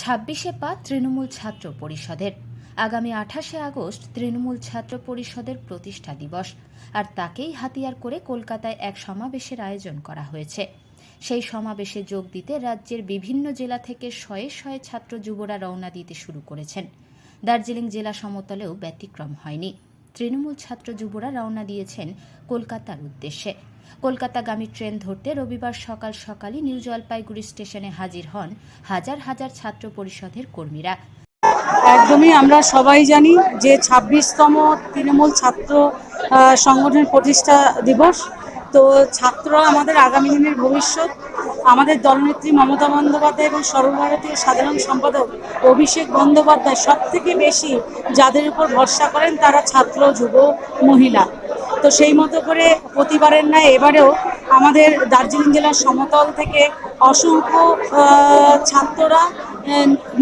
ছাব্বিশে পা তৃণমূল ছাত্র পরিষদের। আগামী আঠাশে আগস্ট তৃণমূল ছাত্র পরিষদের প্রতিষ্ঠা দিবস, আর তাকেই হাতিয়ার করে কলকাতায় এক সমাবেশের আয়োজন করা হয়েছে। সেই সমাবেশে যোগ দিতে রাজ্যের বিভিন্ন জেলা থেকে শয়ে শয়ে ছাত্র যুবরা রওনা দিতে শুরু করেছেন। দার্জিলিং জেলা সমতলেও ব্যতিক্রম হয়নি। তৃণমূল ছাত্র যুবরা রওনা দিয়েছেন কলকাতার উদ্দেশ্যে। কলকাতাগামী ট্রেন ধরতে রবিবার সকাল সকালই নিউ জলপাইগুড়ি স্টেশনে হাজির হন হাজার হাজার ছাত্র পরিষদের কর্মীরা। একদমই আমরা সবাই জানি যে ছাব্বিশতম তৃণমূল ছাত্র আহ, সংগঠনের প্রতিষ্ঠা দিবস। তো ছাত্ররা আমাদের আগামী দিনের ভবিষ্যৎ আমাদের দলনেত্রী মমতা বন্দ্যোপাধ্যায় এবং সর্বভারতীয় সাধারণ সম্পাদক অভিষেক বন্দ্যোপাধ্যায় সব থেকে বেশি যাদের উপর ভরসা করেন তারা ছাত্র, যুব, মহিলা। তো সেই মতো করে প্রতিবারের ন্যায় এবারেও আমাদের দার্জিলিং জেলার সমতল থেকে অসংখ্য ছাত্ররা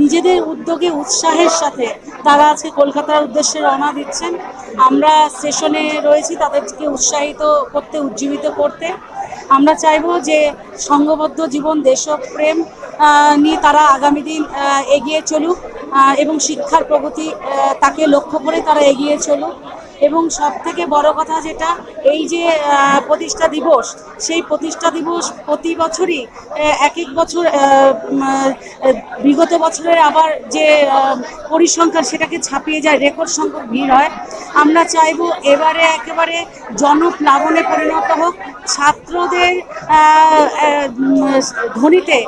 নিজেদের উদ্যোগে, উৎসাহের সাথে তারা আজকে কলকাতার উদ্দেশ্যে রওনা দিচ্ছেন। আমরা স্টেশনে রয়েছি তাদেরকে উৎসাহিত করতে, উজ্জীবিত করতে। আমরা চাইব যে সংঘবদ্ধ জীবন, দেশপ্রেম নিয়ে তারা আগামী দিন এগিয়ে চলুক এবং শিক্ষার প্রগতি তাকে লক্ষ্য করে তারা এগিয়ে চলুক। এবং সব থেকে বড় কথা যেটা, এই যে প্রতিষ্ঠা দিবস, সেই প্রতিষ্ঠা দিবস প্রতি বছরই এক এক বছর বিগত বছরের আবার যে পরিসংখ্যান সেটাকে ছাপিয়ে যায়, রেকর্ড সংখ্যক ভিড় হয়। আমরা চাইব এবারে একেবারে জনপ্লাবনে পরিণত হোক। ছাত্রদের ধ্বনিতে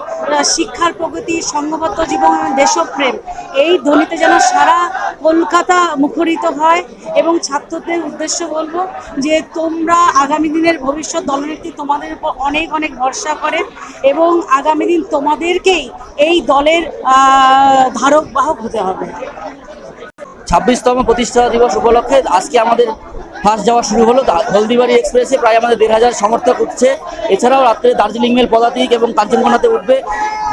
শিক্ষার প্রগতি সংঘবদ্ধ জীবন, দেশপ্রেম এই ধ্বনিতে যেন সারা কলকাতা মুখরিত হয় এবং ছাত্রদের উদ্দেশ্য বলব যে তোমরা আগামী দিনের ভবিষ্যৎ দলনীতি তোমাদের উপর অনেক অনেক ভরসা করে এবং আগামী দিন তোমাদেরকেই এই দলের ধারক বাহক হতে হবে। ছাব্বিশতম প্রতিষ্ঠা দিবস উপলক্ষে আজকে আমাদের ফার্স্ট যাওয়া শুরু হলো হলদিবাড়ি এক্সপ্রেসে প্রায় আমাদের দেড় হাজার সমর্থক উঠছে। এছাড়াও রাত্রে দার্জিলিং মেল পদাতিক এবং কাঞ্চনকোনাতে উঠবে।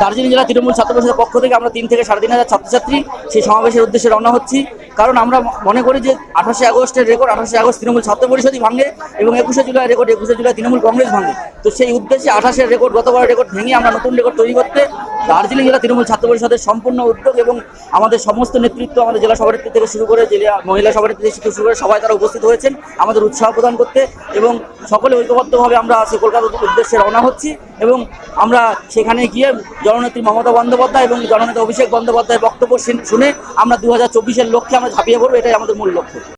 দার্জিলিং জেলা তৃণমূল ছাত্র পরিষদের পক্ষ থেকে আমরা তিন থেকে সাড়ে তিন হাজার ছাত্রছাত্রী সেই সমাবেশের উদ্দেশ্যে রওনা হচ্ছি। কারণ আমরা মনে করি যে আঠাশে আগস্টের রেকর্ড, আঠাশে আগস্ট তৃণমূল ছাত্র পরিষদই ভাঙে এবং একুশে জুলাই রেকর্ড, একুশে জুলাই তৃণমূল কংগ্রেস ভাঙে। তো সেই উদ্দেশ্যে আঠাশের রেকর্ড গতবার রেকর্ড ভেঙে আমরা নতুন রেকর্ড তৈরি করতে দার্জিলিং জেলা তৃণমূল ছাত্র পরিষদের সম্পূর্ণ উদ্যোগ এবং আমাদের সমস্ত নেতৃত্ব, আমাদের জেলা সভানেত্রী থেকে শুরু করে জেলা মহিলা সভানেত্রী থেকে শুরু করে সবাই তারা উপস্থিত হয়েছেন। আমাদের উৎসাহ প্রদান করতে এবং সকলে ঐক্যবদ্ধভাবে আমরা আজকে কলকাতার উদ্দেশ্যে রওনা হচ্ছি। এবং আমরা সেখানে গিয়ে জননেত্রী মমতা বন্দ্যোপাধ্যায় এবং জননেতা অভিষেক বন্দ্যোপাধ্যায়ের বক্তব্য শুন- আমরা দু হাজার চব্বিশের লক্ষ্যে আমরা ঝাঁপিয়ে পড়ব, এটাই আমাদের মূল লক্ষ্য।